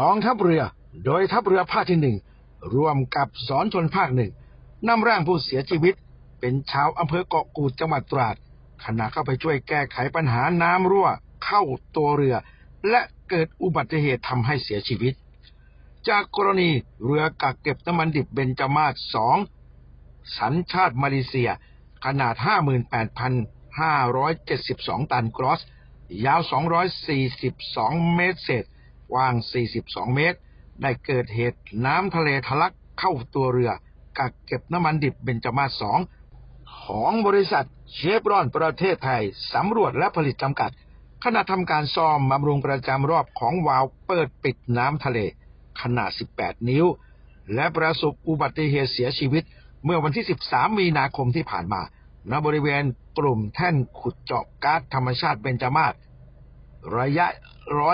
กองทัพเรือ โดยทัพเรือภาคที่หนึ่งรวมกับสอนชนภาคหนึ่งนำร่างผู้เสียชีวิต เป็นชาวอำเภอเกาะกูดจังหวัดตราดขณะเข้าไปช่วยแก้ไขปัญหาน้ำรั่วเข้าตัวเรือ และเกิดอุบัติเหตุทำให้เสียชีวิต จากกรณีเรือกักเก็บน้ำมันดิบเบนจามาศสองสัญชาติมาเลเซีย ขนาด 58,572 ตันกรอส ยาว 242 เมตรเศษ กว้าง 42 เมตร ได้เกิดเหตุน้ำทะเลทะลักเข้าตัวเรือ กักเก็บน้ำมันดิบเบนจามาศสองของบริษัทเชฟรอนประเทศไทยสำรวจและผลิตจำกัด ขณะทำการซ่อมบำรุงประจำรอบของวาล์วเปิดปิดน้ำทะเล ขนาด 18 นิ้ว และประสบอุบัติเหตุเสียชีวิต เมื่อวันที่ 13 มีนาคมที่ผ่านมาณบริเวณกลุ่มแท่นขุดเจาะก๊าซธรรมชาติเบญจมาศระยะ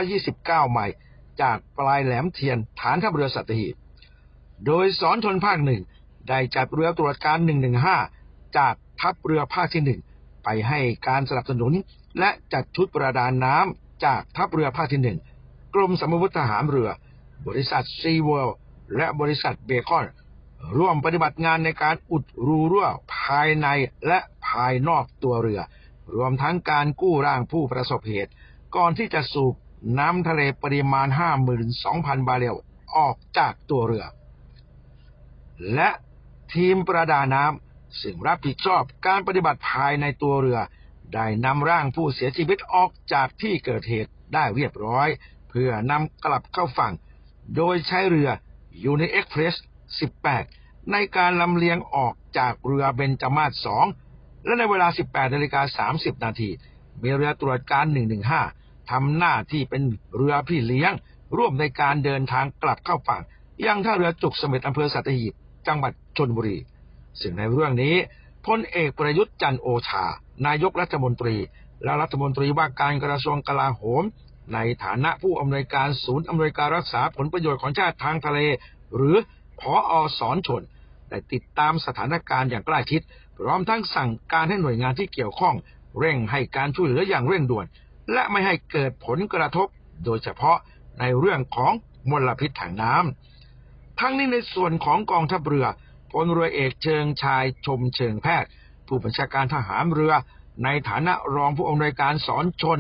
129 ไมล์ จากปลายแหลมเทียนฐานทัพเรือสัตหีบ โดยสอนชนภาคหนึ่งได้จัดเรือตรวจการ 115 จากทัพเรือภาคที่หนึ่งไปให้การสนับสนุน และจัดชุดประดาน้ำจากทัพเรือภาคที่หนึ่งกรมสมมติทหารเรือ บริษัทซีเวิลด์และบริษัทเบคอน ร่วมปฏิบัติงานในการอุดรูรั่วภายในและภายนอกตัวเรือ รวมทั้งการกู้ร่างผู้ประสบเหตุ ก่อนที่จะสูบ น้ำทะเลปริมาณ 52,000 บาเรลออกจากตัวเรือ และทีมประดาน้ำซึ่งรับผิดชอบการปฏิบัติภายในตัวเรือ ได้นำร่างผู้เสียชีวิตออกจากที่เกิดเหตุได้เรียบร้อย เพื่อนำกลับเข้าฝั่ง โดยใช้เรือยูนิเอ็กเพรส 18 ในการลำเลียงออกจากเรือเบนจามาศ2และในเวลา 18นาฬิกา30 นาทีมีเรือตรวจการ 115 ทำหน้าที่เป็นเรือพี่เลี้ยง ร่วมในการเดินทางกลับเข้าฝั่ง ยังท่าเรือจุกเสม็ดอำเภอสัตหีบจังหวัดชนบุรี ซึ่งในเรื่องนี้พลเอกประยุทธ์จันทร์โอชา นายกรัฐมนตรี และรัฐมนตรีว่าการกระทรวงกลาโหม ในฐานะผู้อำนวยการศูนย์อำนวยการรักษาผลประโยชน์ของชาติทางทะเล หรือพออสอนชนได้ติดตามสถานการณ์อย่างใกล้ชิด พร้อมทั้งสั่งการให้หน่วยงานที่เกี่ยวข้อง เร่งให้การช่วยเหลืออย่างเร่งด่วน และไม่ให้เกิดผลกระทบ โดยเฉพาะในเรื่องของมลพิษทางน้ำทั้งนี้ในส่วนของกองทัพเรือพลเรือเอกเชิงชายชมเชิงแพทย์ ผู้บัญชาการทหารเรือ ในฐานะรองผู้อำนวยการสอนชน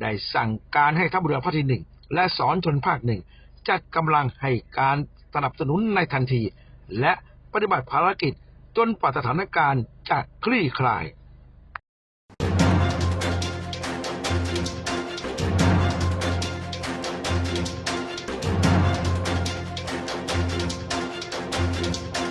ได้สั่งการให้ทัพเรือภาคที่หนึ่งและสอนชนภาคหนึ่งจัดกำลังให้การสนับสนุนในทันที และปฏิบัติภารกิจจนกว่าสถานการณ์จะคลี่คลาย